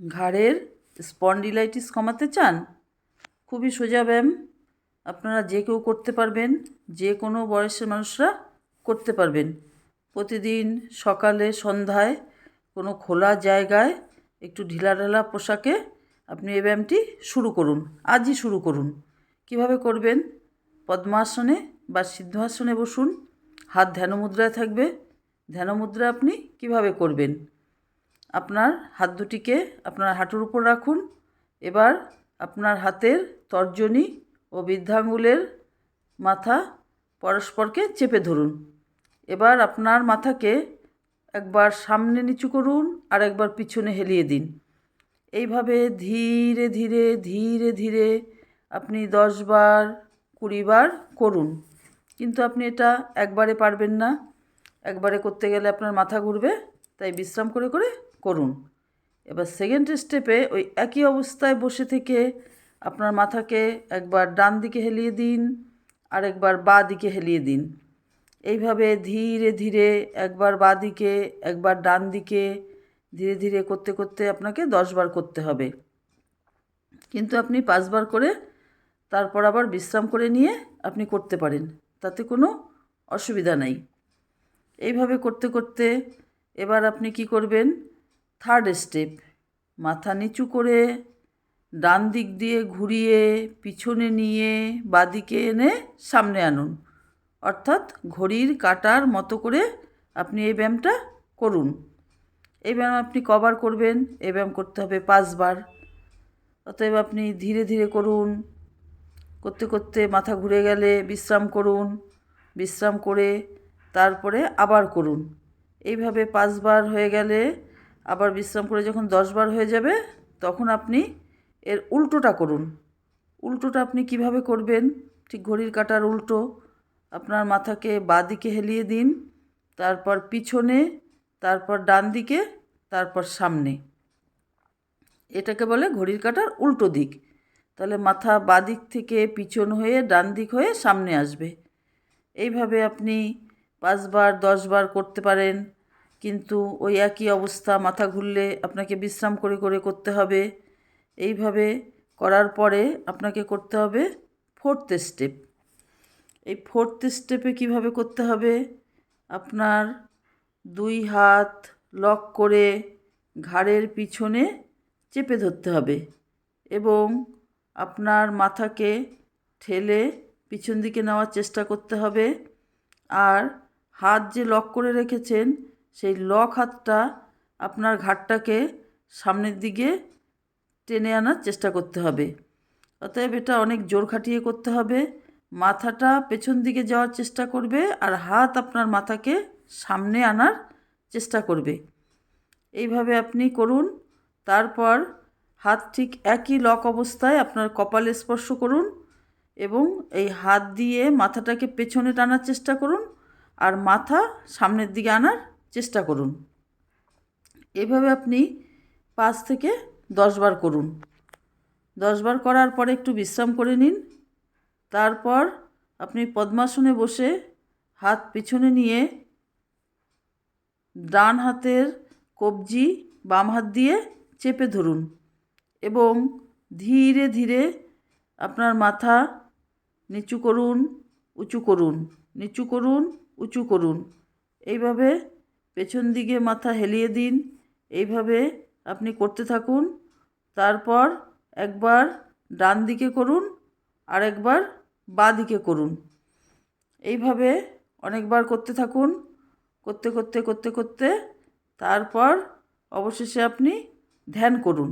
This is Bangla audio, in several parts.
ঘাড়ের স্পন্ডিলাইটিস কমাতে চান? খুবই সোজা ব্যায়াম। আপনারা যে কেউ করতে পারবেন, যে কোনো বয়সের মানুষরা করতে পারবেন। প্রতিদিন সকালে, সন্ধ্যায় কোনো খোলা জায়গায় একটু ঢিলা ঢালা পোশাকে আপনি এই ব্যায়ামটি শুরু করুন, আজই শুরু করুন। কীভাবে করবেন? পদ্মাসনে বা সিদ্ধাসনে বসুন। হাত ধ্যানমুদ্রায় থাকবে। ধ্যানমুদ্রা আপনি কীভাবে করবেন? আপনার হাত দুটিকে আপনার হাঁটুর উপর রাখুন। এবার আপনার হাতের তর্জনী ও বৃদ্ধাঙ্গুলের মাথা পরস্পরকে চেপে ধরুন। এবার আপনার মাথাকে একবার সামনে নিচু করুন আর একবার পিছনে হেলিয়ে দিন। এইভাবে ধীরে ধীরে ধীরে ধীরে আপনি দশবার কুড়িবার করুন। কিন্তু আপনি এটা একবারে পারবেন না। একবারে করতে গেলে আপনার মাথা ঘুরবে, তাই বিশ্রাম করে করে করুন। এবার সেকেন্ড স্টেপে ওই একই অবস্থায় বসে থেকে আপনার মাথাকে একবার ডান দিকে হেলিয়ে দিন আর একবার বা দিকে হেলিয়ে দিন। এইভাবে ধীরে ধীরে একবার বা দিকে, একবার ডান দিকে, ধীরে ধীরে করতে করতে আপনাকে দশবার করতে হবে। কিন্তু আপনি পাঁচবার করে তারপর আবার বিশ্রাম করে নিয়ে আপনি করতে পারেন, তাতে কোনো অসুবিধা নাই। এইভাবে করতে করতে এবার আপনি কি করবেন? থার্ড স্টেপ মাথা নিচু করে ডান দিক দিয়ে ঘুরিয়ে, পিছনে নিয়ে বাদিকে এনে সামনে আনুন। অর্থাৎ ঘড়ির কাটার মতো করে আপনি এই ব্যায়ামটা করুন। এই ব্যায়াম আপনি কবার করবেন? এই ব্যায়াম করতে হবে পাঁচবার। অতএব আপনি ধীরে ধীরে করুন। করতে করতে মাথা ঘুরে গেলে বিশ্রাম করুন। বিশ্রাম করে তারপরে আবার করুন। এইভাবে পাঁচবার হয়ে গেলে আবার বিশ্রাম করে যখন দশবার হয়ে যাবে, তখন আপনি এর উল্টোটা করুন। উল্টোটা আপনি কীভাবে করবেন? ঠিক ঘড়ির কাটার উল্টো। আপনার মাথাকে বাঁ দিকে হেলিয়ে দিন, তারপর পিছনে, তারপর ডান দিকে, তারপর সামনে। এটাকে বলে ঘড়ির কাটার উল্টো দিক। তাহলে মাথা বাঁ দিক থেকে পিছন হয়ে, ডান দিক হয়ে সামনে আসবে। এইভাবে আপনি পাঁচবার, দশবার করতে পারেন। কিন্তু ওই একই অবস্থা, মাথা ঘুরলে আপনাকে বিশ্রাম করে করে করতে হবে। এইভাবে করার পরে আপনাকে করতে হবে ফোর্থ স্টেপ এই ফোর্থ স্টেপে কীভাবে করতে হবে? আপনার দুই হাত লক করে ঘাড়ের পিছনে চেপে ধরতে হবে এবং আপনার মাথাকে ঠেলে পিছন দিকে নেওয়ার চেষ্টা করতে হবে। আর হাত যে লক করে রেখেছেন সেই লক হাতটা আপনার ঘাটটাকে সামনের দিকে টেনে আনার চেষ্টা করতে হবে। অতএব এটা অনেক জোর খাটিয়ে করতে হবে। মাথাটা পেছন দিকে যাওয়ার চেষ্টা করবে আর হাত আপনার মাথাকে সামনে আনার চেষ্টা করবে। এইভাবে আপনি করুন। তারপর হাত ঠিক একই লক অবস্থায় আপনার কপালে স্পর্শ করুন এবং এই হাত দিয়ে মাথাটাকে পেছনে টানার চেষ্টা করুন আর মাথা সামনের দিকে আনার চেষ্টা করুন। এভাবে আপনি পাঁচ থেকে দশবার করুন। দশবার করার পরে একটু বিশ্রাম করে নিন। তারপর আপনি পদ্মাসনে বসে হাত পিছনে নিয়ে ডান হাতের কবজি বাম হাত দিয়ে চেপে ধরুন এবং ধীরে ধীরে আপনার মাথা নিচু করুন, উঁচু করুন, নিচু করুন, উঁচু করুন। এইভাবে পেছন দিকে মাথা হেলিয়ে দিন। এইভাবে আপনি করতে থাকুন। তারপর একবার ডান দিকে করুন, আর একবার বাঁ দিকে করুন। এইভাবে অনেকবার করতে থাকুন, করতে করতে করতে করতে। তারপর অবশেষে আপনি ধ্যান করুন।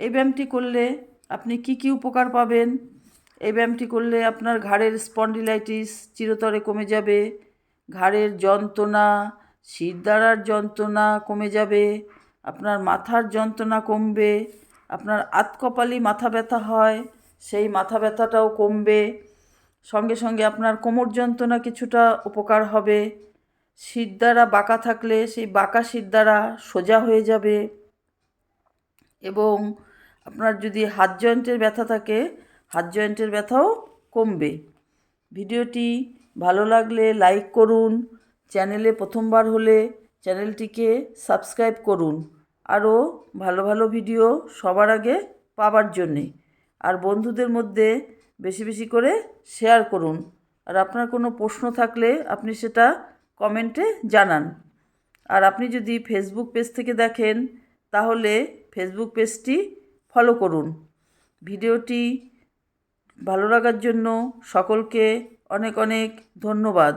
এই ব্যায়ামটি করলে আপনি কি কি উপকার পাবেন? এই ব্যায়ামটি করলে আপনার ঘাড়ের স্পন্ডিলাইটিস চিরতরে কমে যাবে। ঘাড়ের যন্ত্রণা শিরদাঁড়ার যন্ত্রণা কমে যাবে, আপনার মাথার যন্ত্রণা কমবে, আপনার আতকপালি মাথা ব্যথা হয়, সেই মাথা ব্যথাটাও কমবে, সঙ্গে সঙ্গে আপনার কোমর যন্ত্রণা কিছুটা উপকার হবে। শিরদাঁড়া বাঁকা থাকলে সেই বাঁকা শিরদাঁড়া সোজা হয়ে যাবে এবং আপনার যদি হাত জয়েন্টের ব্যথা থাকে, হাত জয়েন্টের ব্যথাও কমবে। ভিডিওটি ভালো লাগলে লাইক করুন চ্যানেলে প্রথমবার হলে চ্যানেলটিকে সাবস্ক্রাইব করুন। আরও ভালো ভালো ভিডিও সবার আগে পাওয়ার জন্যে। আর বন্ধুদের মধ্যে বেশি বেশি করে শেয়ার করুন। আর আপনার কোনো প্রশ্ন থাকলে আপনি সেটা কমেন্টে জানান। আর আপনি যদি ফেসবুক পেজ থেকে দেখেন, তাহলে ফেসবুক পেজটি ফলো করুন। ভিডিওটি ভালো লাগার জন্য সকলকে অনেক অনেক ধন্যবাদ।